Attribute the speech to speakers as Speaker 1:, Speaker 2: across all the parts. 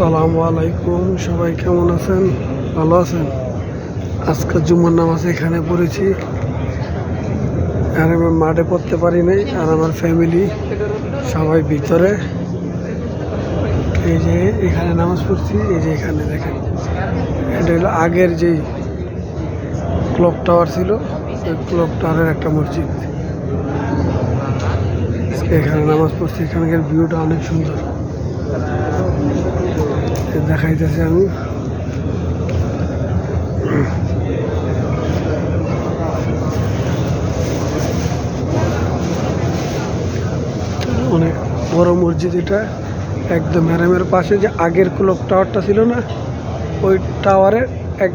Speaker 1: আসসালামু আলাইকুম, সবাই কেমন আছেন? ভালো আছেন? আজকে জুমার নামাজ এখানে পড়েছি। আর আমি মাঠে পড়তে পারি নাই, আর আমার ফ্যামিলি সবাই ভিতরে। এই যে এখানে নামাজ পড়ছি, এই যে এখানে দেখেন। এটা হলো আগের যেই ক্লক টাওয়ার ছিল, ওই ক্লক টাওয়ারের একটা মসজিদ। এখানে নামাজ পড়ছি, এখানকার ভিউটা অনেক সুন্দর। দেখাইতেছি আমি। অনেক বড় মসজিদ এটা। একদম ম্যারামের পাশে যে আগের ক্লক টাওয়ারটা ছিল না, ওই টাওয়ারের এক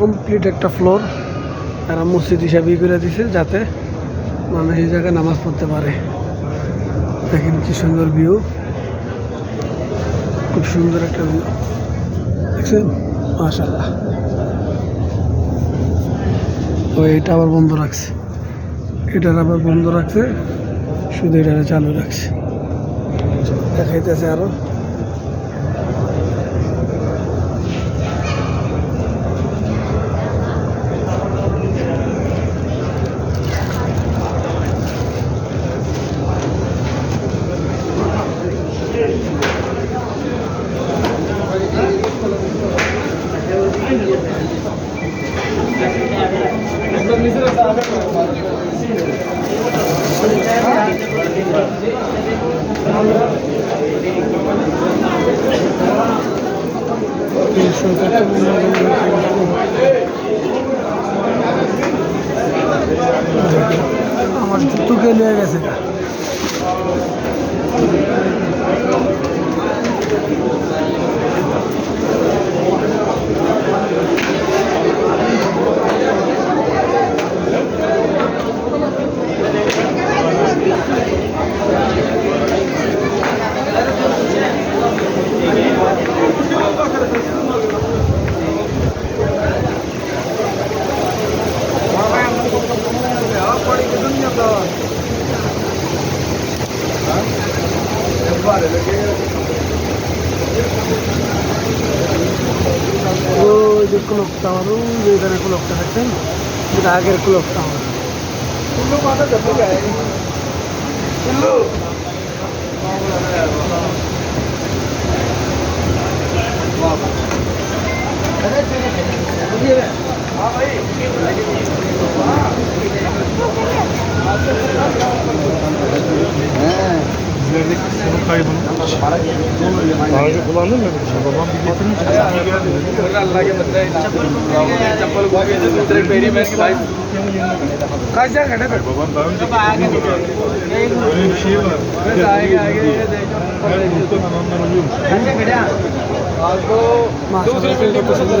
Speaker 1: কমপ্লিট একটা ফ্লোর এরা মসজিদ হিসাবে ই করে দিছে যাতে মানুষ এই জায়গায় নামাজ পড়তে পারে। দেখেন কি সুন্দর ভিউ খুব সুন্দর একটা ভিউ দেখছেন? মাশাল্লাহ ও, এটা আবার বন্ধ রাখছে। এটার আবার বন্ধ রাখছে। শুধু এটা চালু রাখছে। দেখাইতেছে আরও। আমার জুতুকে গেলে গেছে ওই যে ক্লক টাওয়ার ওই যে এখানে ক্লকটা দেখছেন এটা আগের clock tower verdik.
Speaker 2: Bunun kaybını daha önce kullandın mı? Babam bir getirince.
Speaker 1: Kaç yer kadar?
Speaker 2: Babam daha önce Öyle bir şey var. Her grupta tamamlar oluyormuş.
Speaker 3: आपको दूसरी बिल्डिंग को
Speaker 1: सुधर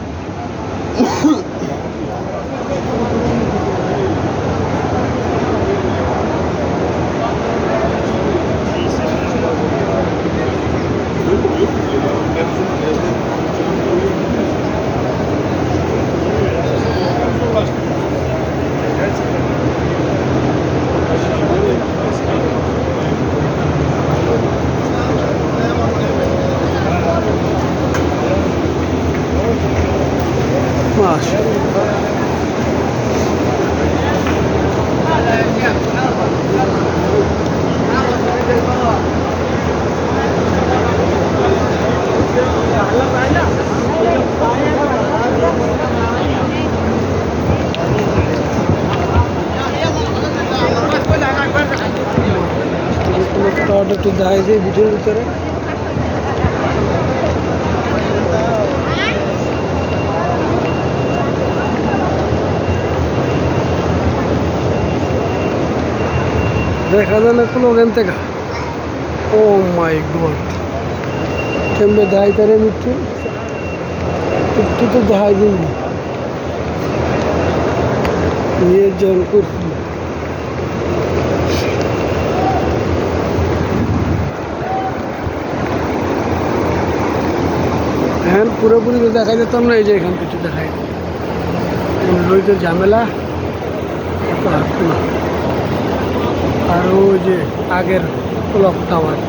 Speaker 1: একটু দেখাই যায় ভিডিওর ভিতরে। দেখা যায় না কোনো ওখান থেকে? Oh my god. কেমনে দেখাই তারে মিট্টু একটু তো দেখাই দিবি। নিয়ে জন করছি। পুরোপুরি তো দেখা যেতাম না এই যে এখান থেকে দেখাই যেত ঝামেলা আর ওই যে আগের ক্লক টাওয়ার